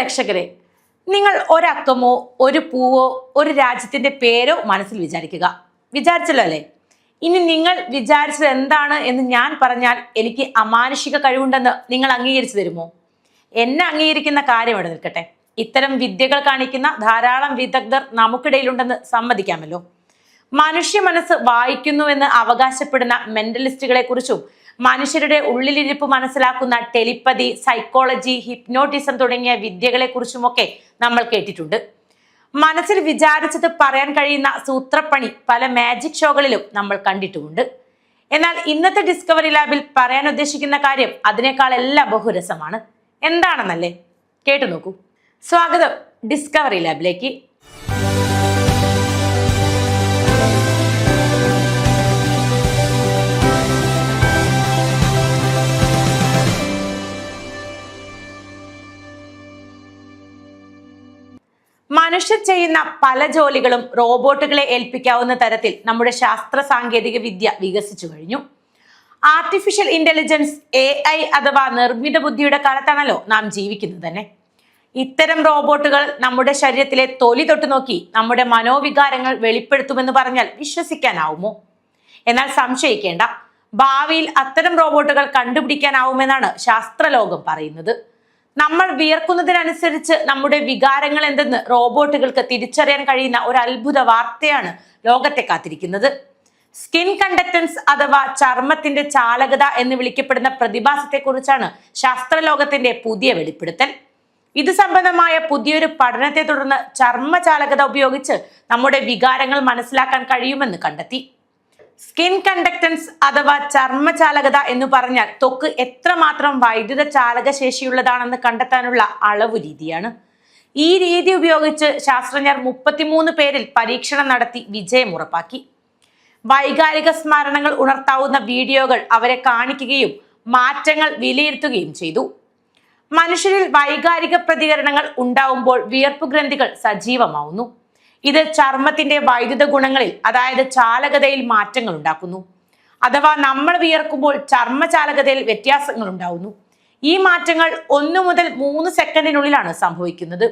പ്രേക്ഷകരെ നിങ്ങൾ ഒരക്കമോ ഒരു പൂവോ ഒരു രാജ്യത്തിന്റെ പേരോ മനസ്സിൽ വിചാരിക്കുക. വിചാരിച്ചല്ലോ അല്ലേ? ഇനി നിങ്ങൾ വിചാരിച്ചത് എന്താണ് എന്ന് ഞാൻ പറഞ്ഞാൽ എനിക്ക് അമാനുഷിക കഴിവുണ്ടെന്ന് നിങ്ങൾ അംഗീകരിച്ചു തരുമോ? എന്നെ അംഗീകരിക്കുന്ന കാര്യം ഇവിടെ നിൽക്കട്ടെ? ഇത്തരം വിദ്യകൾ കാണിക്കുന്ന ധാരാളം വിദഗ്ധർ നമുക്കിടയിലുണ്ടെന്ന് സമ്മതിക്കാമല്ലോ. മനുഷ്യ മനസ്സ് വായിക്കുന്നുവെന്ന് അവകാശപ്പെടുന്ന മെന്റലിസ്റ്റുകളെ കുറിച്ചും മനുഷ്യരുടെ ഉള്ളിലിരിപ്പ് മനസ്സിലാക്കുന്ന ടെലിപ്പതി സൈക്കോളജി ഹിപ്നോട്ടിസം തുടങ്ങിയ വിദ്യകളെ കുറിച്ചുമൊക്കെ നമ്മൾ കേട്ടിട്ടുണ്ട്. മനസ്സിൽ വിചാരിച്ചത് പറയാൻ കഴിയുന്ന സൂത്രപ്പണി പല മാജിക് ഷോകളിലും നമ്മൾ കണ്ടിട്ടുമുണ്ട്. എന്നാൽ ഇന്നത്തെ ഡിസ്കവറി ലാബിൽ പറയാൻ ഉദ്ദേശിക്കുന്ന കാര്യം അതിനേക്കാൾ എല്ലാം ബഹുരസമാണ്. എന്താണെന്നല്ലേ? കേട്ടു നോക്കൂ. സ്വാഗതം ഡിസ്കവറി ലാബിലേക്ക് മനുഷ്യർ ചെയ്യുന്ന പല ജോലികളും റോബോട്ടുകളെ ഏൽപ്പിക്കാവുന്ന തരത്തിൽ നമ്മുടെ ശാസ്ത്ര സാങ്കേതിക വിദ്യ വികസിച്ചു കഴിഞ്ഞു. ആർട്ടിഫിഷ്യൽ ഇന്റലിജൻസ് എ ഐ അഥവാ നിർമ്മിത ബുദ്ധിയുടെ കാലത്താണല്ലോ നാം ജീവിക്കുന്നത് തന്നെ. ഇത്തരം റോബോട്ടുകൾ നമ്മുടെ ശരീരത്തിലെ തൊലി തൊട്ട് നോക്കി നമ്മുടെ മനോവികാരങ്ങൾ വെളിപ്പെടുത്തുമെന്ന് പറഞ്ഞാൽ വിശ്വസിക്കാനാവുമോ? എന്നാൽ സംശയിക്കേണ്ട ഭാവിയിൽ അത്തരം റോബോട്ടുകൾ കണ്ടുപിടിക്കാനാവുമെന്നാണ് ശാസ്ത്രലോകം പറയുന്നത്. നമ്മൾ വിയർക്കുന്നതിനനുസരിച്ച് നമ്മുടെ വികാരങ്ങൾ എന്തെന്ന് റോബോട്ടുകൾക്ക് തിരിച്ചറിയാൻ കഴിയുന്ന ഒരു അത്ഭുത വാർത്തയാണ് ലോകത്തെ കാത്തിരിക്കുന്നത്. സ്കിൻ കണ്ടക്ടൻസ് അഥവാ ചർമ്മത്തിന്റെ ചാലകത എന്ന് വിളിക്കപ്പെടുന്ന പ്രതിഭാസത്തെക്കുറിച്ചാണ് ശാസ്ത്രലോകത്തിന്റെ പുതിയ വെളിപ്പെടുത്തൽ. ഇത് സംബന്ധമായ പുതിയൊരു പഠനത്തെ തുടർന്ന് ചർമ്മചാലകത ഉപയോഗിച്ച് നമ്മുടെ വികാരങ്ങൾ മനസ്സിലാക്കാൻ കഴിയുമെന്ന് കണ്ടെത്തി. സ്കിൻ കണ്ടക്ടൻസ് അഥവാ ചർമ്മചാലകത എന്ന് പറഞ്ഞാൽ ത്വക്ക് എത്രമാത്രം വൈദ്യുത ചാലക ശേഷിയുള്ളതാണെന്ന് കണ്ടെത്താനുള്ള അളവ് രീതിയാണ്. ഈ രീതി ഉപയോഗിച്ച് ശാസ്ത്രജ്ഞർ മുപ്പത്തിമൂന്ന് പേരിൽ പരീക്ഷണം നടത്തി വിജയം ഉറപ്പാക്കി. വൈകാരിക സ്മരണകൾ ഉണർത്താവുന്ന വീഡിയോകൾ അവരെ കാണിക്കുകയും മാറ്റങ്ങൾ വിലയിരുത്തുകയും ചെയ്തു. മനുഷ്യരിൽ വൈകാരിക പ്രതികരണങ്ങൾ ഉണ്ടാവുമ്പോൾ വിയർപ്പ് ഗ്രന്ഥികൾ സജീവമാവുന്നു. ഇത് ചർമ്മത്തിന്റെ വൈദ്യുത ഗുണങ്ങളിൽ അതായത് ചാലകതയിൽ മാറ്റങ്ങൾ ഉണ്ടാക്കുന്നു. അഥവാ നമ്മൾ വിയർക്കുമ്പോൾ ചർമ്മചാലകതയിൽ വ്യത്യാസങ്ങൾ ഉണ്ടാവുന്നു. ഈ മാറ്റങ്ങൾ ഒന്നു മുതൽ മൂന്ന് സെക്കൻഡിനുള്ളിലാണ് സംഭവിക്കുന്നത്.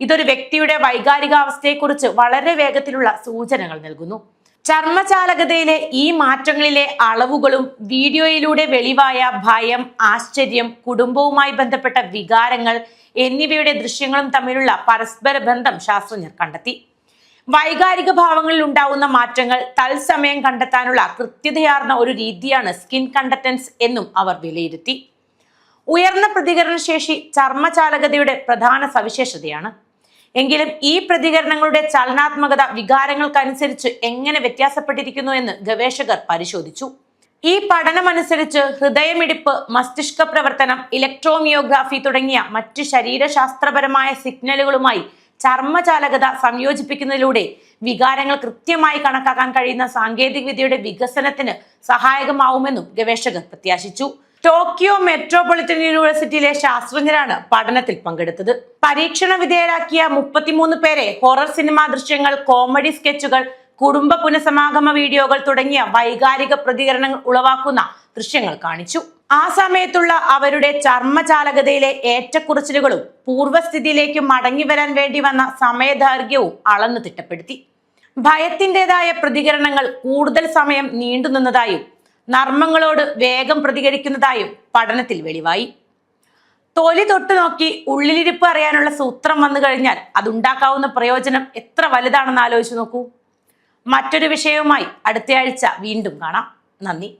ഇതൊരു വ്യക്തിയുടെ വൈകാരികാവസ്ഥയെക്കുറിച്ച് വളരെ വേഗത്തിലുള്ള സൂചനകൾ നൽകുന്നു. ചർമ്മചാലകതയിലെ ഈ മാറ്റങ്ങളിലെ അളവുകളും വീഡിയോയിലൂടെ വെളിവായ ഭയം ആശ്ചര്യം കുടുംബവുമായി ബന്ധപ്പെട്ട വികാരങ്ങൾ എന്നിവയുടെ ദൃശ്യങ്ങളും തമ്മിലുള്ള പരസ്പര ബന്ധം ശാസ്ത്രജ്ഞർ കണ്ടെത്തി. വൈകാരിക ഭാവങ്ങളിൽ ഉണ്ടാവുന്ന മാറ്റങ്ങൾ തത്സമയം കണ്ടെത്താനുള്ള കൃത്യതയാർന്ന ഒരു രീതിയാണ് സ്കിൻ കണ്ടക്ടൻസ് എന്നും അവർ വിലയിരുത്തി. ഉയർന്ന പ്രതികരണശേഷി ചർമ്മചാലകതയുടെ പ്രധാന സവിശേഷതയാണ്. എങ്കിലും ഈ പ്രതികരണങ്ങളുടെ ചലനാത്മകത വികാരങ്ങൾക്കനുസരിച്ച് എങ്ങനെ വ്യത്യാസപ്പെട്ടിരിക്കുന്നു എന്ന് ഗവേഷകർ പരിശോധിച്ചു. ഈ പഠനമനുസരിച്ച് ഹൃദയമിടിപ്പ് മസ്തിഷ്ക പ്രവർത്തനം ഇലക്ട്രോമിയോഗ്രാഫി തുടങ്ങിയ മറ്റ് ശരീരശാസ്ത്രപരമായ സിഗ്നലുകളുമായി ചർമ്മചാലകത സംയോജിപ്പിക്കുന്നതിലൂടെ വികാരങ്ങൾ കൃത്യമായി കണക്കാക്കാൻ കഴിയുന്ന സാങ്കേതിക വിദ്യയുടെ വികസനത്തിന് സഹായകമാവുമെന്നും ഗവേഷകർ പ്രത്യാശിച്ചു. ടോക്കിയോ മെട്രോപൊളിറ്റൻ യൂണിവേഴ്സിറ്റിയിലെ ശാസ്ത്രജ്ഞരാണ് പഠനത്തിൽ പങ്കെടുത്തത്. പരീക്ഷണ വിധേയരാക്കിയ മുപ്പത്തിമൂന്ന് പേരെ ഹൊറർ സിനിമാ ദൃശ്യങ്ങൾ കോമഡി സ്കെച്ചുകൾ കുടുംബ പുനഃസമാഗമ വീഡിയോകൾ തുടങ്ങിയ വൈകാരിക പ്രതികരണങ്ങൾ ഉളവാക്കുന്ന ദൃശ്യങ്ങൾ കാണിച്ചു. ആ സമയത്തുള്ള അവരുടെ ചർമ്മചാലകതയിലെ ഏറ്റക്കുറച്ചിലുകളും പൂർവസ്ഥിതിയിലേക്ക് മടങ്ങി വരാൻ വേണ്ടി വന്ന സമയദൈർഘ്യവും അളന്നു തിട്ടപ്പെടുത്തി. ഭയത്തിന്റെതായ പ്രതികരണങ്ങൾ കൂടുതൽ സമയം നീണ്ടുനിന്നതായും നർമ്മങ്ങളോട് വേഗം പ്രതികരിക്കുന്നതായും പഠനത്തിൽ വെളിവായി. തൊലി തൊട്ട് നോക്കി ഉള്ളിലിരിപ്പ് അറിയാനുള്ള സൂത്രം വന്നു കഴിഞ്ഞാൽ അതുണ്ടാക്കാവുന്ന പ്രയോജനം എത്ര വലുതാണെന്ന് ആലോചിച്ച് നോക്കൂ. മറ്റൊരു വിഷയവുമായി അടുത്തയാഴ്ച വീണ്ടും കാണാം. നന്ദി.